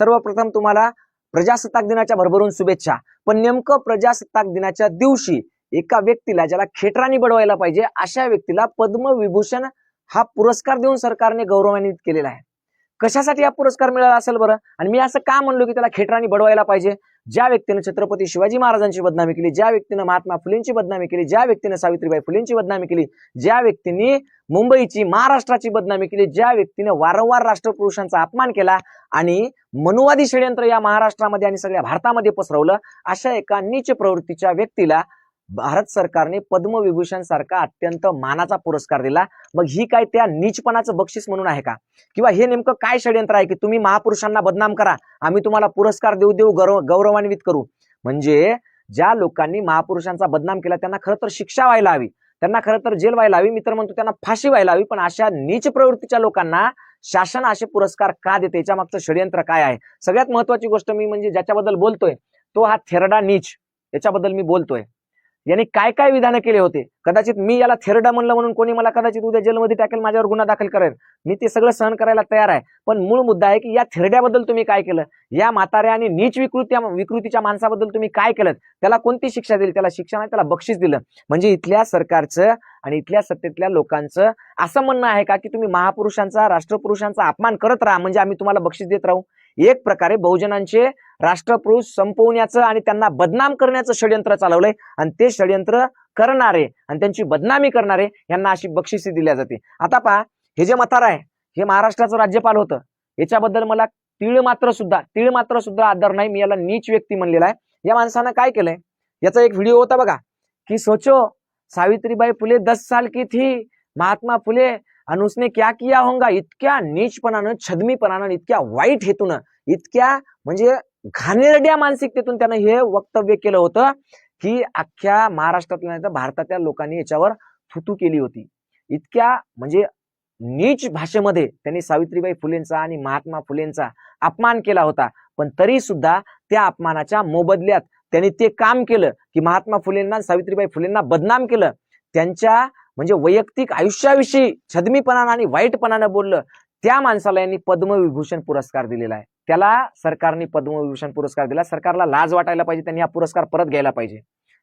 सर्वप्रथम तुम्हाला प्रजासत्ताक दिनाच्या भरभरून शुभेच्छा. पण नेमकं प्रजासत्ताक दिनाच्या दिवशी एका व्यक्तीला ज्याला खेटरानी बडवायला पाहिजे अशा व्यक्तीला पद्मविभूषण हा पुरस्कार देऊन सरकारने गौरवान्वित केलेला आहे. कशासाठी हा पुरस्कार मिळाला असेल बरं? आणि मी असं का म्हणलो की त्याला खेटरानी बडवायला पाहिजे? ज्या व्यक्तीने छत्रपती शिवाजी महाराजांची बदनामी केली ज्या व्यक्तीनं महात्मा फुलेंची बदनामी केली ज्या व्यक्तीनं सावित्रीबाई फुलेंची बदनामी केली ज्या व्यक्तीने मुंबईची महाराष्ट्राची बदनामी केली ज्या व्यक्तीने वारंवार राष्ट्रपुरुषांचा अपमान केला आणि मनुवादी षडयंत्र या महाराष्ट्रामध्ये आणि सगळ्या भारतामध्ये पसरवलं अशा एका नीच प्रवृत्तीच्या व्यक्तीला भारत सरकारने पद्मविभूषण सारखा अत्यंत मानाचा पुरस्कार दिला. मग ही काय त्या नीचपणाचं बक्षीस म्हणून आहे का? किंवा हे नेमकं काय षडयंत्र आहे की तुम्ही महापुरुषांना बदनाम करा आम्ही तुम्हाला पुरस्कार देऊ देऊ गौरव गौरवान्वित करू? म्हणजे ज्या लोकांनी महापुरुषांचा बदनाम केला त्यांना खरं तर शिक्षा व्हायला हवी. त्यांना खरं तर जेल व्हायला हवी. मी तर म्हणतो त्यांना फाशी व्हायला हवी पण अशा नीच प्रवृत्तीच्या लोकांना शासन असे पुरस्कार का देते? याच्या मागचं षडयंत्र काय आहे? सगळ्यात महत्वाची गोष्ट मी म्हणजे ज्याच्याबद्दल बोलतोय तो हा थेरडा नीच. याच्याबद्दल मी बोलतोय. यांनी काय काय विधानं केले होते? कदाचित मी याला थेरडा म्हणलं म्हणून कोणी मला कदाचित उद्या जेलमध्ये टाकेल माझ्यावर गुन्हा दाखल करेल. मी ते सगळं सहन करायला तयार आहे. पण मूळ मुद्दा आहे की या थेरड्याबद्दल तुम्ही काय केलं? या म्हाताऱ्या आणि नीच विकृती विकृतीच्या माणसाबद्दल तुम्ही काय केलं? त्याला कोणती शिक्षा दिली? त्याला शिक्षा नाही त्याला बक्षीस दिलं. म्हणजे इथल्या सरकारचं आणि इथल्या सत्तेतल्या लोकांचं असं म्हणणं आहे का की तुम्ही महापुरुषांचा राष्ट्रपुरुषांचा अपमान करत राहा म्हणजे आम्ही तुम्हाला बक्षीस देत राहू? एक प्रकारे बहुजनांचे राष्ट्रपुरुष संपवण्याचं आणि त्यांना बदनाम करण्याचं षडयंत्र चालवलंय. आणि ते षडयंत्र करणारे आणि त्यांची बदनामी करणारे यांना अशी बक्षिसी दिल्या जाते. आता पहा हे जे मथार आहे हे महाराष्ट्राचं राज्यपाल होतं. याच्याबद्दल मला तीळ मात्र सुद्धा तीळ मात्र सुद्धा आदर नाही. मी याला नीच व्यक्ती म्हणलेला आहे. या माणसानं काय केलंय? याचा एक व्हिडिओ होता बघा की सोचो सावित्रीबाई फुले दस साल की थी महात्मा फुले आणि उसने क्या किया होगा? इतक्या नीचपणानं छदमीपणानं इतक्या वाईट हेतून इतक्या म्हणजे घाणेरड्या मानसिकतेतून त्यानं हे वक्तव्य केलं होतं. की अख्ख्या महाराष्ट्रातल्या नाही तर भारतातल्या लोकांनी याच्यावर थुतू केली होती. इतक्या म्हणजे नीच भाषेमध्ये त्यांनी सावित्रीबाई फुलेंचा आणि महात्मा फुलेंचा अपमान केला होता. पण तरी सुद्धा त्या अपमानाच्या मोबदल्यात त्यांनी ते काम केलं की महात्मा फुलेंना आणि सावित्रीबाई फुलेंना बदनाम केलं. त्यांच्या म्हणजे वैयक्तिक आयुष्याविषयी छदमीपणानं आणि वाईटपणानं बोललं. त्या माणसाला यांनी पद्मविभूषण पुरस्कार दिलेला आहे. त्याला सरकारने पद्मविभूषण पुरस्कार दिला. सरकारला लाज वाटायला पाहिजे त्यांनी हा पुरस्कार परत घ्यायला पाहिजे.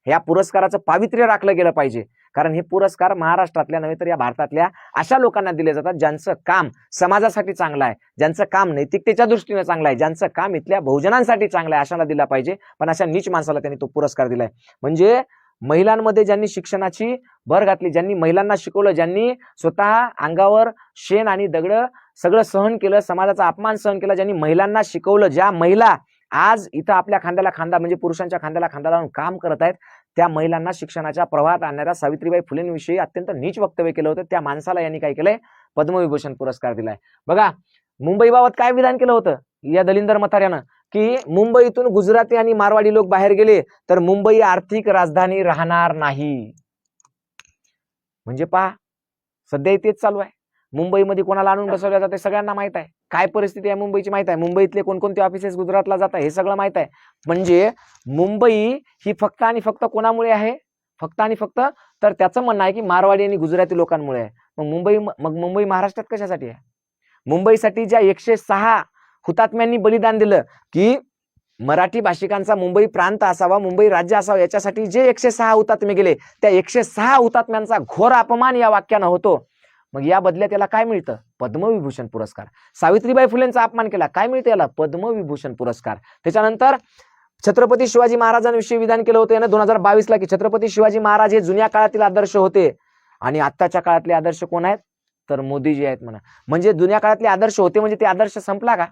या पुरस्काराचं पावित्र्य राखलं गेलं पाहिजे. कारण हे पुरस्कार महाराष्ट्रातल्या नव्हे तर या भारतातल्या अशा लोकांना दिले जातात ज्यांचं काम समाजासाठी चांगलं आहे ज्यांचं काम नैतिकतेच्या दृष्टीने चांगलं आहे ज्यांचं काम इथल्या बहुजनांसाठी चांगलं आहे अशाला दिला पाहिजे. पण अशा नीच माणसाला त्यांनी तो पुरस्कार दिलाय. म्हणजे महिलांमध्ये ज्यांनी शिक्षणाची भर घातली ज्यांनी महिलांना शिकवलं ज्यांनी स्वतः अंगावर शेण आणि दगड सगळं सहन केलं समाजाचा अपमान सहन केला ज्यांनी महिलांना शिकवलं ज्या महिला आज इथं आपल्या खांद्याला खांदा म्हणजे पुरुषांच्या खांद्याला खांदा लावून काम करत आहेत त्या महिलांना शिक्षणाच्या प्रवाहात आणणाऱ्या सावित्रीबाई फुलेंविषयी अत्यंत नीच वक्तव्य केलं होतं. त्या माणसाला यांनी काय केलंय? पद्मविभूषण पुरस्कार दिलाय. बघा मुंबईबाबत काय विधान केलं होतं? या दलिंदर मथाऱ्यानं. की मुंबईतून गुजराती आणि मारवाडी लोक बाहेर गेले तर मुंबई आर्थिक राजधानी राहणार नाही. म्हणजे पहा सध्या तेच चालू आहे. मुंबईमध्ये कोणाला आणून बसवल्या जाते सगळ्यांना माहीत आहे. काय परिस्थिती आहे मुंबईची माहीत आहे? मुंबईतले कोणकोणते ऑफिसेस गुजरातला जात आहे हे सगळं माहीत आहे. म्हणजे मुंबई ही फक्त आणि फक्त कोणामुळे आहे? फक्त आणि फक्त तर त्याचं म्हणणं आहे की मारवाडी आणि गुजराती लोकांमुळे आहे. मग मुंबई मग मुंबई महाराष्ट्रात कशासाठी आहे? मुंबईसाठी ज्या एकशे सहा हुतात्म्यांनी बलिदान दिलं की मराठी भाषिकांचा मुंबई प्रांत असावा मुंबई राज्य असावं याच्यासाठी जे एकशे सहा हुतात्मे गेले त्या एकशे सहा हुतात्म्यांचा घोर अपमान या वाक्यानं होतो. मग या बदल्यात याला काय मिळतं? पद्मविभूषण पुरस्कार. सावित्रीबाई फुलेंचा अपमान केला. काय मिळतं याला? पद्मविभूषण पुरस्कार. त्याच्यानंतर छत्रपती शिवाजी महाराजांविषयी विधान केलं होतं यानं दोन हजार बावीसला की छत्रपती शिवाजी महाराज हे जुन्या काळातील आदर्श होते. आणि आत्ताच्या काळातले आदर्श कोण आहेत? तर मोदीजी आहेत म्हणा. म्हणजे जुन्या काळातले आदर्श होते म्हणजे ते आदर्श संपला का?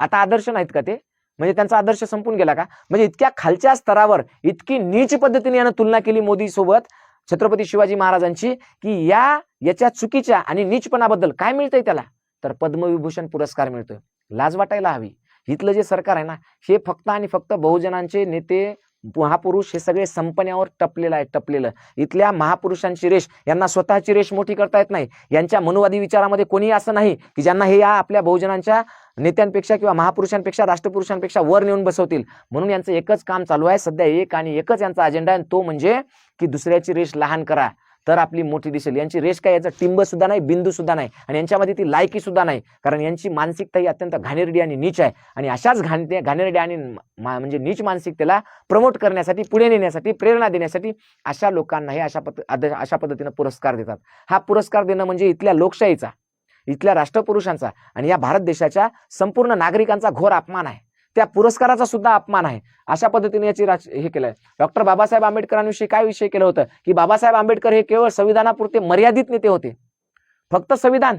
आता आदर्श नाहीत का ते? म्हणजे त्यांचा आदर्श संपून गेला का? म्हणजे इतक्या खालच्या स्तरावर इतकी नीच पद्धतीने यानं तुलना केली मोदी सोबत छत्रपती शिवाजी महाराजांची की या याच्या चुकीच्या आणि नीचपणाबद्दल काय मिळतंय त्याला? तर पद्मविभूषण पुरस्कार मिळतोय. लाज वाटायला हवी. इथलं जे सरकार आहे ना हे फक्त आणि फक्त बहुजनांचे नेते महापुरुष हे सगळे संपण्यावर टपलेलं आहे टपलेलं. इथल्या महापुरुषांची रेष यांना स्वतःची रेष मोठी करता येत नाही. यांच्या मनुवादी विचारामध्ये कोणी असं नाही की ज्यांना हे या आपल्या बहुजनांच्या नेत्यांपेक्षा किंवा महापुरुषांपेक्षा राष्ट्रपुरुषांपेक्षा वर नेऊन बसवतील. म्हणून यांचं एकच काम चालू आहे. सध्या एक आणि एकच यांचा अजेंडा आहे तो म्हणजे की दुसऱ्याची रेष लहान करा. तर आपली मोठी दिसेल. यांची रेष काय? याचं टिंब सुद्धा नाही बिंदू सुद्धा नाही. आणि यांच्यामध्ये ती लायकी सुद्धा नाही. कारण यांची मानसिकता ही अत्यंत घाणेरडी आणि नीच आहे. आणि अशाच घाण घाणेरडी आणि म्हणजे नीच मानसिकतेला प्रमोट करण्यासाठी पुढे नेण्यासाठी प्रेरणा देण्यासाठी अशा लोकांना हे अशा पद्ध अशा पद्धतीनं पुरस्कार देतात. हा पुरस्कार देणं म्हणजे इथल्या लोकशाहीचा इथल्या राष्ट्रपुरुषांचा आणि या भारत देशाच्या संपूर्ण नागरिकांचा घोर अपमान आहे. त्या पुरस्काराचा सुद्धा अपमान आहे. अशा पद्धतीने याची राज हे केलंय. डॉक्टर बाबासाहेब आंबेडकरांविषयी काय विषय केलं होतं? की बाबासाहेब आंबेडकर हे केवळ संविधानापुरते मर्यादित नेते होते. फक्त संविधान.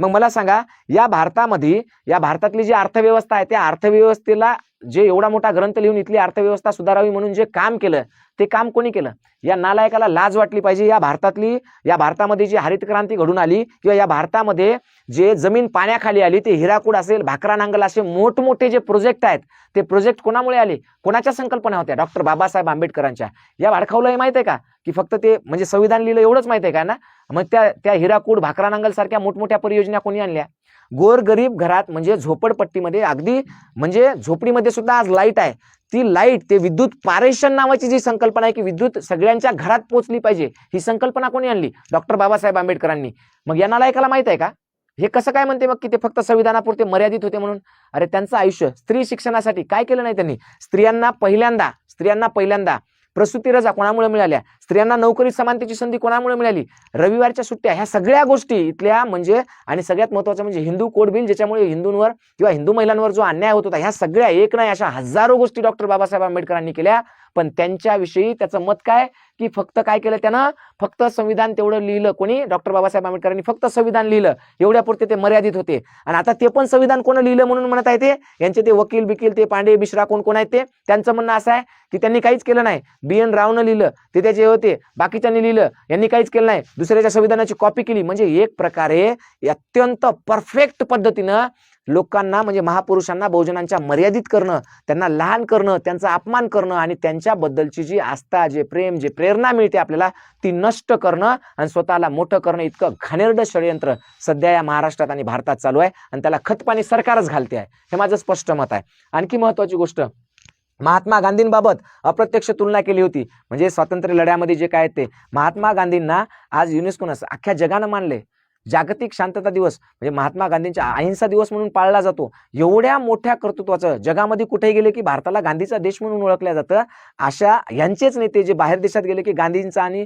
मग मला सांगा या भारतामध्ये या भारतातली जी अर्थव्यवस्था आहे त्या अर्थव्यवस्थेला जे एवढा मोठा ग्रंथ लिहून इथली अर्थव्यवस्था सुधारावी म्हणून जे काम केलं ते काम कोणी केलं? या नालायकाला लाज वाटली पाहिजे या भारतातली या भारतामध्ये जी हरित क्रांती घडून आली किंवा या भारतामध्ये जे जमीन पाण्याखाली आली ते हिराकूड असेल भाकरा नांगल असे मोठमोठे जे प्रोजेक्ट आहेत ते प्रोजेक्ट कोणामुळे आले? कोणाच्या संकल्पना होत्या? डॉक्टर बाबासाहेब आंबेडकरांच्या. या भाडखावला हे माहीत आहे का? की फक्त ते म्हणजे संविधान लिहिलं एवढंच माहीत आहे का ना मग त्या त्या हिराकूड भाकरा नांगल सारख्या मोठमोठ्या परियोजना कोणी आणल्या? गोरगरीब घरात म्हणजे झोपडपट्टीमध्ये अगदी म्हणजे झोपडीमध्ये सुद्धा आज लाइट आहे. ती लाइट ते विद्युत पारेषण नावाची जी संकल्पना आहे की विद्युत सगळ्यांच्या घरात पोहोचली पाहिजे ही संकल्पना कोणी आणली? डॉक्टर बाबासाहेब आंबेडकरांनी. मग यांना लायकाला माहीत आहे का? हे कसं काय म्हणते मग की ते फक्त संविधानापुरते मर्यादित होते म्हणून? अरे त्यांचं आयुष्य स्त्री शिक्षणासाठी काय केलं नाही त्यांनी? स्त्रियांना पहिल्यांदा स्त्रियांना पहिल्यांदा प्रसूती रजा कोणामुळे मिळाल्या? स्त्रियांना नोकरी समानतेची संधी कोणामुळे मिळाली? रविवारच्या सुट्ट्या ह्या सगळ्या गोष्टी इथल्या म्हणजे आणि सगळ्यात महत्वाचं म्हणजे हिंदू कोड बिल ज्याच्यामुळे हिंदूंवर किंवा हिंदू महिलांवर जो अन्याय होत होता ह्या सगळ्या एक नाही अशा हजारो गोष्टी डॉक्टर बाबासाहेब आंबेडकरांनी केल्या. पण त्यांच्याविषयी त्याचं मत काय? की फक्त काय केलं त्यानं? फक्त संविधान तेवढं लिहिलं कोणी? डॉक्टर बाबासाहेब आंबेडकरांनी फक्त संविधान लिहिलं. एवढ्यापुरते ते मर्यादित होते. आणि आता ते पण संविधान कोण लिहिलं म्हणून म्हणत आहे ते? यांचे ते वकील बिकील ते पांडे मिश्रा कोण कोण आहेत ते? त्यांचं म्हणणं असं आहे की त्यांनी काहीच केलं नाही. बी एन रावनं लिहिलं. ते त्याचे होते. बाकीच्यांनी लिहिलं. यांनी काहीच केलं नाही. दुसऱ्याच्या संविधानाची कॉपी केली. म्हणजे एक प्रकारे अत्यंत परफेक्ट पद्धतीनं लोकांना म्हणजे महापुरुषांना बहुजनांच्या मर्यादित करणं त्यांना लहान करणं त्यांचा अपमान करणं आणि त्यांच्याबद्दलची जी आस्था जे प्रेम जे प्रेरणा मिळते आपल्याला ती नष्ट करणं आणि स्वतःला मोठं करणं इतकं घाणेरडं षडयंत्र सध्या या महाराष्ट्रात आणि भारतात चालू आहे. आणि त्याला खतपाणी सरकारच घालते आहे. हे माझं स्पष्ट मत आहे. आणखी महत्वाची गोष्ट महात्मा गांधींबाबत अप्रत्यक्ष तुलना केली होती. म्हणजे स्वातंत्र्य लढ्यामध्ये जे काय ते. महात्मा गांधींना आज युनेस्कोनं अख्ख्या जगानं मानले. जागतिक शांतता दिवस म्हणजे महात्मा गांधींचा अहिंसा दिवस म्हणून पाळला जातो. एवढ्या मोठ्या कर्तृत्वाचं जगामध्ये कुठे गेले की भारताला गांधीचा देश म्हणून ओळखलं जातं. अशा यांचेच नेते जे बाहेर देशात गेले की गांधींचं आणि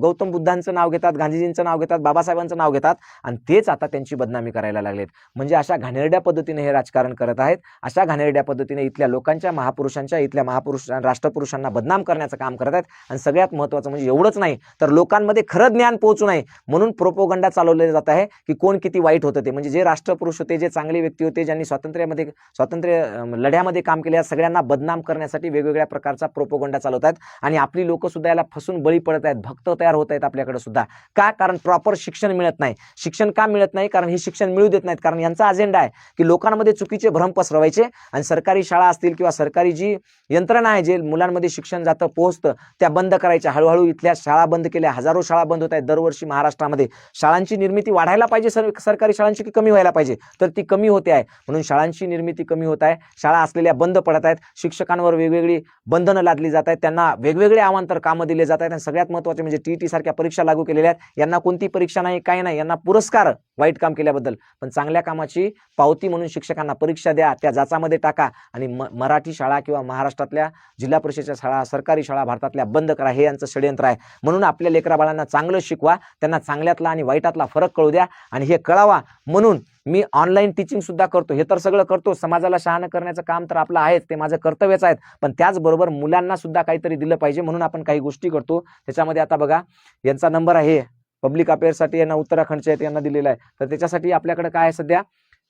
गौतम बुद्धांचं नाव घेतात गांधीजींचं नाव घेतात बाबासाहेबांचं नाव घेतात आणि तेच आता त्यांची बदनामी करायला लागलेत. म्हणजे अशा घाणेरड्या पद्धतीने हे राजकारण करत आहेत. अशा घाणेरड्या पद्धतीने इथल्या लोकांच्या महापुरुषांच्या इथल्या महापुरुष राष्ट्रपुरुषांना बदनाम करण्याचं काम करत आहेत. आणि सगळ्यात महत्त्वाचं म्हणजे एवढंच नाही तर लोकांमध्ये खरं ज्ञान पोहोचू नये म्हणून प्रोपोगंडा चालवलेलं जात आहे की कोण किती वाईट होतं ते. म्हणजे जे राष्ट्रपुरुष होते जे चांगले व्यक्ती होते ज्यांनी स्वातंत्र्यामध्ये स्वातंत्र्य लढ्यामध्ये काम केले सगळ्यांना बदनाम करण्यासाठी वेगवेगळ्या प्रकारचा प्रोपोगंडा चालवत आहेत. आणि आपली लोक सुद्धा याला फसून बळी पडत आहेत भक्त तयार होत आहेत आपल्याकडे सुद्धा. का? कारण प्रॉपर शिक्षण मिळत नाही. शिक्षण का मिळत नाही? कारण हे शिक्षण मिळू देत नाहीत. कारण यांचा अजेंडा आहे की लोकांमध्ये चुकीचे भ्रम पसरवायचे आणि सरकारी शाळा असतील किंवा सरकारी जी यंत्रणा आहे जे मुलांमध्ये शिक्षण जातं पोहोचतं त्या बंद करायच्या. हळूहळू इथल्या शाळा बंद केल्या. हजारो शाळा बंद होत आहेत दरवर्षी महाराष्ट्रामध्ये. शाळांची निर्मिती वाढायला पाहिजे सर सरकारी शाळांची की कमी व्हायला पाहिजे? तर ती कमी होते आहे. म्हणून शाळांची निर्मिती कमी होत आहे. शाळा असलेल्या बंद पडत आहेत. शिक्षकांवर वेगवेगळी बंधनं लादली जात आहेत. त्यांना वेगवेगळे आवांतर कामं दिले जात आहेत. आणि सगळ्यात महत्त्वाचे म्हणजे टी टी सारख्या परीक्षा लागू केलेल्या आहेत. यांना कोणती परीक्षा नाही काय नाही. यांना पुरस्कार वाईट काम केल्याबद्दल. पण चांगल्या कामाची पावती म्हणून शिक्षकांना परीक्षा द्या त्या जाचामध्ये टाका आणि म मराठी शाळा किंवा महाराष्ट्रातल्या जिल्हा परिषदेच्या शाळा सरकारी शाळा भारतातल्या बंद करा. हे यांचं षडयंत्र आहे. म्हणून आपल्या लेकराबाळांना चांगलं शिकवा त्यांना चांगल्यातला आणि वाईटातला फरक कळू द्या आणि हे कळावा म्हणून मी ऑनलाईन टीचिंग सुद्धा करतो. हे तर सगळं करतो. समाजाला शहाणं करण्याचं काम तर आपलं आहेच ते माझं कर्तव्यच आहेत. पण त्याचबरोबर मुलांना सुद्धा काहीतरी दिलं पाहिजे म्हणून आपण काही गोष्टी करतो. त्याच्यामध्ये आता बघा यांचा नंबर आहे. पब्लिक अफेअरसाठी यांना उत्तराखंडचे आहेत यांना दिलेलं आहे. तर त्याच्यासाठी आपल्याकडे काय आहे सध्या?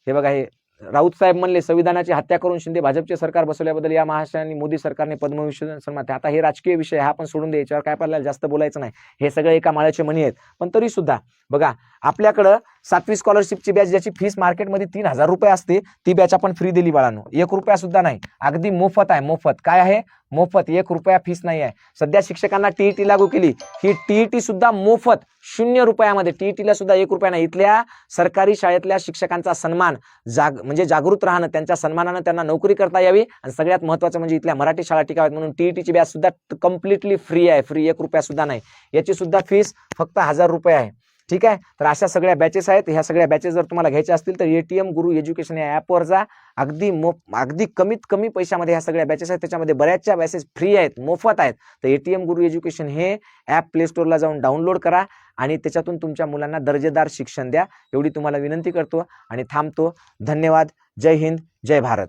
हे बघा हे राऊत साहेब म्हणले संविधानाची हत्या करून शिंदे भाजपचे सरकार बसवल्याबद्दल या महाराष्ट्राने मोदी सरकारने पद्मविभूषण सन्मान आता हे राजकीय विषय हा आपण सोडून द्यायच्यावर काय आपल्याला जास्त बोलायचं नाही. हे सगळे एका माळ्याचे म्हणी आहेत. पण तरी सुद्धा बघा आपल्याकडं सातवी स्कॉलरशिपची बॅच ज्याची फीस मार्केटमध्ये तीन हजार रुपये असते ती बॅच आपण फ्री दिली बाळांनो. एक रुपया सुद्धा नाही. अगदी मोफत आहे मोफत. काय आहे? मोफत. एक रुपया फीस नाही आहे. सध्या शिक्षकांना टीईटी लागू केली. ही टीईटी सुद्धा मोफत शून्य रुपयामध्ये. टीईटीला सुद्धा एक रुपया नाही. इथल्या सरकारी शाळेतल्या शिक्षकांचा सन्मान जाग म्हणजे जागृत राहणं त्यांच्या सन्मानानं त्यांना नोकरी करता यावी. आणि सगळ्यात महत्त्वाचं म्हणजे इथल्या मराठी शाळा टिकाव्यात म्हणून टीईटीची बॅच सुद्धा कम्प्लिटली फ्री आहे. फ्री एक रुपया सुद्धा नाही. याची सुद्धा फीस फक्त हजार रुपये आहे. ठीक आहे? तर अशा सगळ्या बॅचेस आहेत. ह्या सगळ्या बॅचेस जर तुम्हाला घ्यायच्या असतील तर एटीएम गुरु एज्युकेशन या ॲपवर जा. अगदी मो अगदी कमीत कमी पैशामध्ये ह्या सगळ्या बॅचेस आहेत. त्याच्यामध्ये बऱ्याचशा बॅचेस फ्री आहेत. मोफत आहेत. तर एटीएम गुरु एज्युकेशन हे ॲप प्लेस्टोरला जाऊन डाउनलोड करा आणि त्याच्यातून तुमच्या मुलांना दर्जेदार शिक्षण द्या. एवढी तुम्हाला विनंती करतो आणि थांबतो. धन्यवाद. जय हिंद. जय भारत.